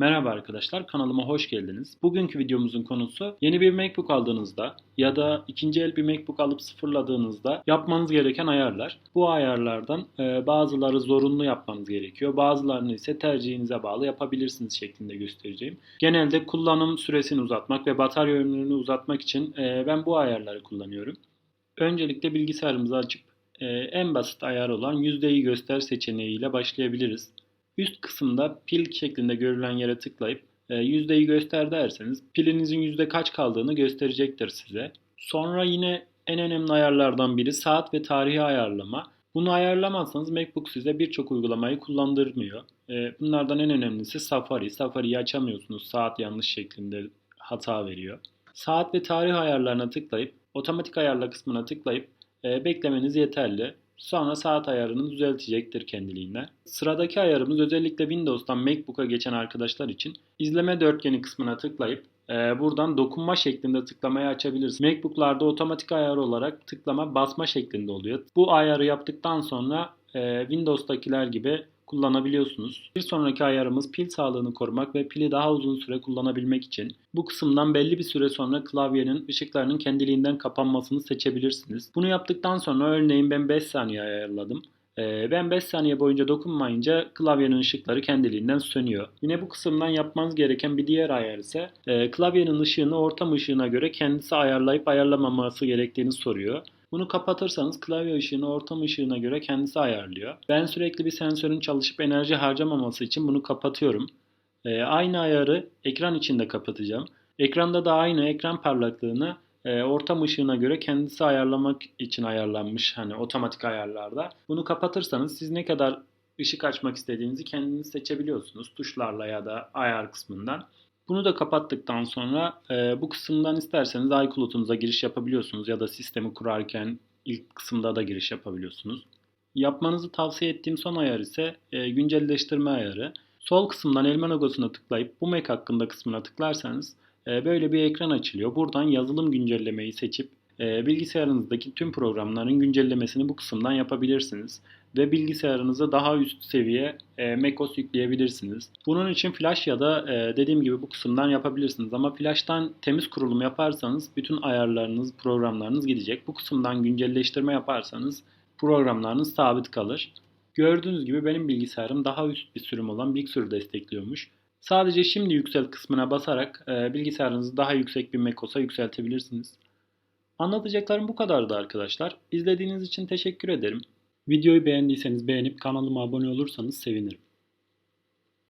Merhaba arkadaşlar, kanalıma hoş geldiniz. Bugünkü videomuzun konusu yeni bir MacBook aldığınızda ya da ikinci el bir MacBook alıp sıfırladığınızda yapmanız gereken ayarlar. Bu ayarlardan e, bazıları zorunlu yapmanız gerekiyor, bazılarını ise tercihinize bağlı yapabilirsiniz şeklinde göstereceğim. Genelde kullanım süresini uzatmak ve batarya ömrünü uzatmak için e, ben bu ayarları kullanıyorum. Öncelikle bilgisayarımızı açıp e, en basit ayar olan yüzdeyi göster seçeneğiyle başlayabiliriz. Üst kısımda pil şeklinde görülen yere tıklayıp e, yüzdeyi göster derseniz pilinizin yüzde kaç kaldığını gösterecektir size. Sonra yine en önemli ayarlardan biri saat ve tarihi ayarlama. Bunu ayarlamazsanız MacBook size birçok uygulamayı kullandırmıyor. E, Bunlardan en önemlisi Safari. Safari'yi açamıyorsunuz. Saat yanlış şeklinde hata veriyor. Saat ve tarih ayarlarına tıklayıp otomatik ayarla kısmına tıklayıp e, beklemeniz yeterli. Sonra saat ayarını düzeltecektir kendiliğinden. Sıradaki ayarımız özellikle Windows'tan MacBook'a geçen arkadaşlar için izleme dörtgeni kısmına tıklayıp e, buradan dokunma şeklinde tıklamayı açabilirsiniz. MacBook'larda otomatik ayar olarak tıklama basma şeklinde oluyor. Bu ayarı yaptıktan sonra e, Windows'takiler gibi kullanabiliyorsunuz. Bir sonraki ayarımız pil sağlığını korumak ve pili daha uzun süre kullanabilmek için. Bu kısımdan belli bir süre sonra klavyenin ışıklarının kendiliğinden kapanmasını seçebilirsiniz. Bunu yaptıktan sonra örneğin ben 5 saniye ayarladım. Ee, Ben 5 saniye boyunca dokunmayınca klavyenin ışıkları kendiliğinden sönüyor. Yine bu kısımdan yapmanız gereken bir diğer ayar ise e, klavyenin ışığını ortam ışığına göre kendisi ayarlayıp ayarlamaması gerektiğini soruyor. Bunu kapatırsanız klavye ışığını ortam ışığına göre kendisi ayarlıyor. Ben sürekli bir sensörün çalışıp enerji harcamaması için bunu kapatıyorum. Ee, aynı ayarı ekran içinde kapatacağım. Ekranda da aynı ekran parlaklığını e, ortam ışığına göre kendisi ayarlamak için ayarlanmış hani otomatik ayarlarda. Bunu kapatırsanız siz ne kadar ışık açmak istediğinizi kendiniz seçebiliyorsunuz tuşlarla ya da ayar kısmından. Bunu da kapattıktan sonra e, bu kısımdan isterseniz iCloud'unuza giriş yapabiliyorsunuz ya da sistemi kurarken ilk kısımda da giriş yapabiliyorsunuz. Yapmanızı tavsiye ettiğim son ayar ise e, güncelleştirme ayarı. Sol kısımdan elma logosuna tıklayıp bu Mac hakkında kısmına tıklarsanız e, böyle bir ekran açılıyor. Buradan yazılım güncellemeyi seçip e, bilgisayarınızdaki tüm programların güncellemesini bu kısımdan yapabilirsiniz. Ve bilgisayarınıza daha üst seviye e, macOS yükleyebilirsiniz. Bunun için Flash ya da e, dediğim gibi bu kısımdan yapabilirsiniz. Ama Flash'tan temiz kurulum yaparsanız bütün ayarlarınız, programlarınız gidecek. Bu kısımdan güncelleştirme yaparsanız programlarınız sabit kalır. Gördüğünüz gibi benim bilgisayarım daha üst bir sürüm olan Big Sur destekliyormuş. Sadece şimdi yükselt kısmına basarak e, bilgisayarınızı daha yüksek bir macOS'a yükseltebilirsiniz. Anlatacaklarım bu kadardı arkadaşlar. İzlediğiniz için teşekkür ederim. Videoyu beğendiyseniz beğenip kanalıma abone olursanız sevinirim.